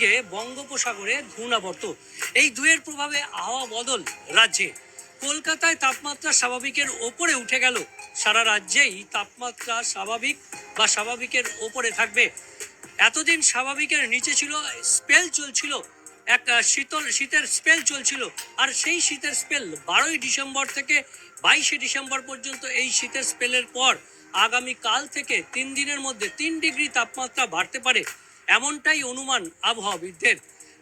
অন্যদিকে বঙ্গোপসাগরে ঘূর্ণাবর্ত। এই দুয়ের প্রভাবে আবহাওয়া বদল রাজ্যে। কলকাতায় তাপমাত্রা স্বাভাবিকের ওপরে উঠে গেল। সারা রাজ্যেই তাপমাত্রা স্বাভাবিক বা স্বাভাবিকের ওপরে থাকবে। এতদিন স্বাভাবিকের নিচে ছিল, স্পেল চলছিল। এক শীতল, শীতের স্পেল চলছিল। আর সেই শীতের স্পেল বারোই ডিসেম্বর থেকে বাইশে ডিসেম্বর পর্যন্ত এই শীতের স্পেলের পর আগামী কাল থেকে তিন দিনের মধ্যে তিন ডিগ্রি তাপমাত্রা বাড়তে পারে। এমনটাই অনুমান আবহাওয়াবিদদের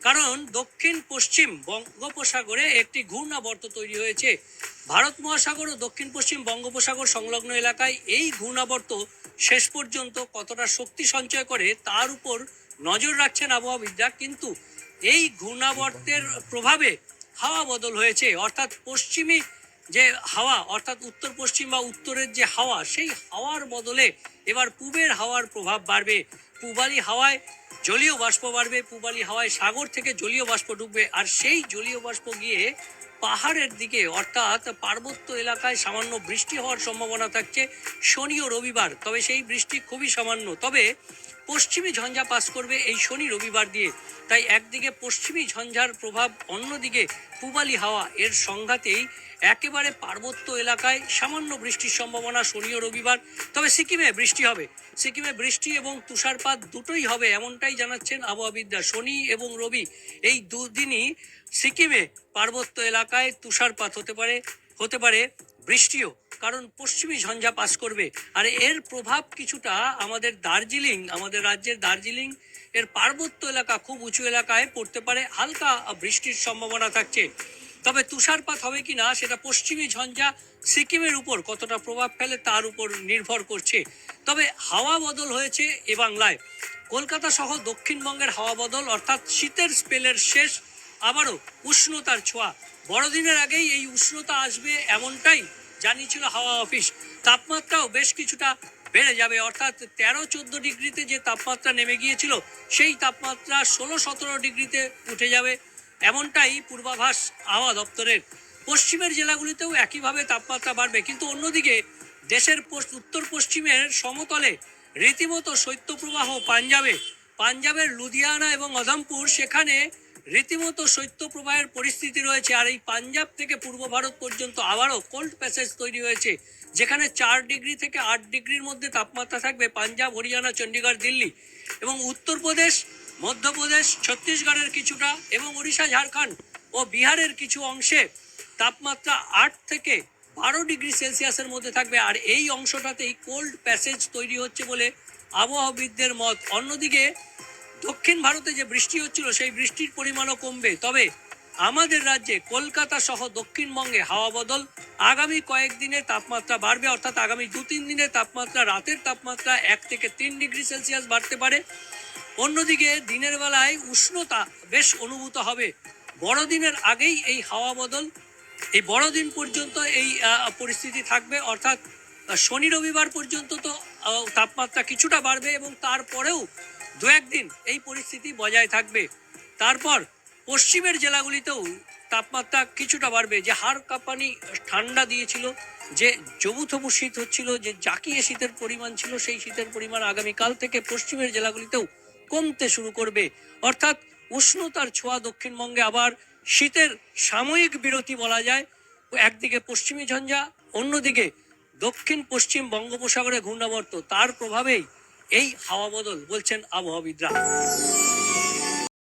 কারণ দক্ষিণ পশ্চিম বঙ্গোপসাগরে একটি ঘূর্ণাবর্ত তৈরি হয়েছে। ভারত মহাসাগর ও দক্ষিণ পশ্চিম বঙ্গোপসাগর সংলগ্ন এলাকায় এই ঘূর্ণাবর্ত শেষ পর্যন্ত কতটা শক্তি সঞ্চয় করে তার উপর নজর রাখছেন আবহাওয়াবিদরা কিন্তু এই ঘূর্ণাবর্তের প্রভাবে হাওয়া বদল হয়েছে। অর্থাৎ পশ্চিমী যে হাওয়া, অর্থাৎ উত্তর পশ্চিম বা উত্তরের যে হাওয়া, সেই হাওয়ার বদলে এবার পূবের হাওয়ার প্রভাব বাড়বে। পূবালি হাওয়ায় জলীয় বাষ্প বাড়বে, পূবালি হাওয়ায় সাগর থেকে জলীয় বাষ্প ঢুকবে আর সেই জলীয় বাষ্প গিয়ে পাহাড়ের দিকে, অর্থাৎ পার্বত্য এলাকায় সামান্য বৃষ্টি হওয়ার সম্ভাবনা থাকছে শনি ও রবিবার। তবে সেই বৃষ্টি খুবই সামান্য। তবে পশ্চিমী ঝঞ্ঝা পাস করবে এই শনি রবিবার দিয়ে। তাই একদিকে পশ্চিমী ঝঞ্ঝার প্রভাব, অন্যদিকে পূবালি হাওয়া। এর সংঘাতেই একেবারে পার্বত্য এলাকায় সামান্য বৃষ্টির সম্ভাবনা শনি ও রবিবার। তবে সিকিমে বৃষ্টি হবে। সিকিমে বৃষ্টি এবং তুষারপাত দুটোই হবে এমনটাই জানাচ্ছেন আবহাওয়াবিদরা শনি এবং রবি। এই দুদিনই সিকিমে পার্বত্য এলাকায় তুষারপাত হতে পারে হতে পারে। বৃষ্টিও, কারণ পশ্চিমী ঝঞ্ঝা পাস করবে। আর এর প্রভাব কিছুটা আমাদের দার্জিলিং, আমাদের রাজ্যের দার্জিলিং এর পার্বত্য এলাকা খুব উঁচু এলাকায় পড়তে পারে, হালকা বৃষ্টির সম্ভাবনা থাকছে। তবে তুষারপাত হবে কিনা সেটা পশ্চিমী ঝঞ্ঝা সিকিমের উপর কতটা প্রভাব ফেলে তার উপর নির্ভর করছে। তবে হাওয়া বদল হয়েছে এ বাংলায়। কলকাতা সহ দক্ষিণবঙ্গের হাওয়া বদল, অর্থাৎ শীতের স্পেলের শেষ, আবারও উষ্ণতার ছোঁয়া। বড়দিনের আগেই এই উষ্ণতা আসবে এমনটাই জানিয়েছিল হাওয়া অফিস। তাপমাত্রাও বেশ কিছুটা বেড়ে যাবে, অর্থাৎ তেরো চোদ্দ ডিগ্রিতে যে তাপমাত্রা নেমে গিয়েছিল, সেই তাপমাত্রা ষোলো সতেরো ডিগ্রিতে উঠে যাবে, এমনটাই পূর্বাভাস আবহাওয়া দপ্তরের। পশ্চিমের জেলাগুলিতেও একইভাবে তাপমাত্রা বাড়বে, কিন্তু অন্যদিকে দেশের উত্তর পশ্চিমের সমতলে রীতিমতো শৈত্যপ্রবাহ পাঞ্জাবে, পাঞ্জাবের লুধিয়ানা এবং অধমপুর, সেখানে রীতিমতো শৈত্যপ্রবাহের পরিস্থিতি রয়েছে আর এই পাঞ্জাব থেকে পূর্ব ভারত পর্যন্ত আবারও কোল্ড প্যাসেজ তৈরি হয়েছে, যেখানে চার ডিগ্রি থেকে আট ডিগ্রির মধ্যে তাপমাত্রা থাকবে পাঞ্জাব, হরিয়ানা চণ্ডীগড় দিল্লি এবং উত্তরপ্রদেশ, মধ্যপ্রদেশ, ছত্তিশগড়ের কিছুটা এবং উড়িষ্যা ঝাড়খণ্ড ও বিহারের কিছু অংশে তাপমাত্রা আট থেকে বারো ডিগ্রি সেলসিয়াসের মধ্যে থাকবে আর এই অংশটাতেই কোল্ড প্যাসেজ তৈরি হচ্ছে বলে আবহাওয়াবিদদের মত। অন্যদিকে দক্ষিণ ভারতে যে বৃষ্টি হচ্ছিল, সেই বৃষ্টির পরিমাণও কমবে। তবে আমাদের রাজ্যে কলকাতা সহ দক্ষিণবঙ্গে হাওয়া বদল। আগামী কয়েকদিনে তাপমাত্রা বাড়বে, অর্থাৎ আগামী দু তিন দিনে তাপমাত্রা, রাতের তাপমাত্রা এক থেকে তিন ডিগ্রি সেলসিয়াস বাড়তে পারে। অন্যদিকে দিনের বেলায় উষ্ণতা বেশ অনুভূত হবে। বড়দিনের আগেই এই হাওয়া বদল। এই বড়দিন পর্যন্ত এই পরিস্থিতি থাকবে, অর্থাৎ শনি রবিবার পর্যন্ত তো তাপমাত্রা কিছুটা বাড়বে এবং তারপরেও দু একদিন এই পরিস্থিতি বজায় থাকবে। তারপর পশ্চিমের জেলাগুলিতেও তাপমাত্রা কিছুটা বাড়বে। যে হাড় কাঁপানি ঠান্ডা দিয়েছিল, যে জবুথবু শীত হচ্ছিল, যে জাকিয়ে শীতের পরিমাণ ছিল, সেই শীতের পরিমাণ আগামীকাল থেকে পশ্চিমের জেলাগুলিতেও কমতে শুরু করবে। অর্থাৎ উষ্ণতার ছোঁয়া দক্ষিণবঙ্গে আবার শীতের সাময়িক বিরতি বলা যায়। একদিকে পশ্চিমী ঝঞ্ঝা, অন্যদিকে দক্ষিণ পশ্চিম বঙ্গোপসাগরে ঘূর্ণাবর্ত। তার প্রভাবেই এই হাওয়া বদল বলছেন আবহাওয়াবিদরা।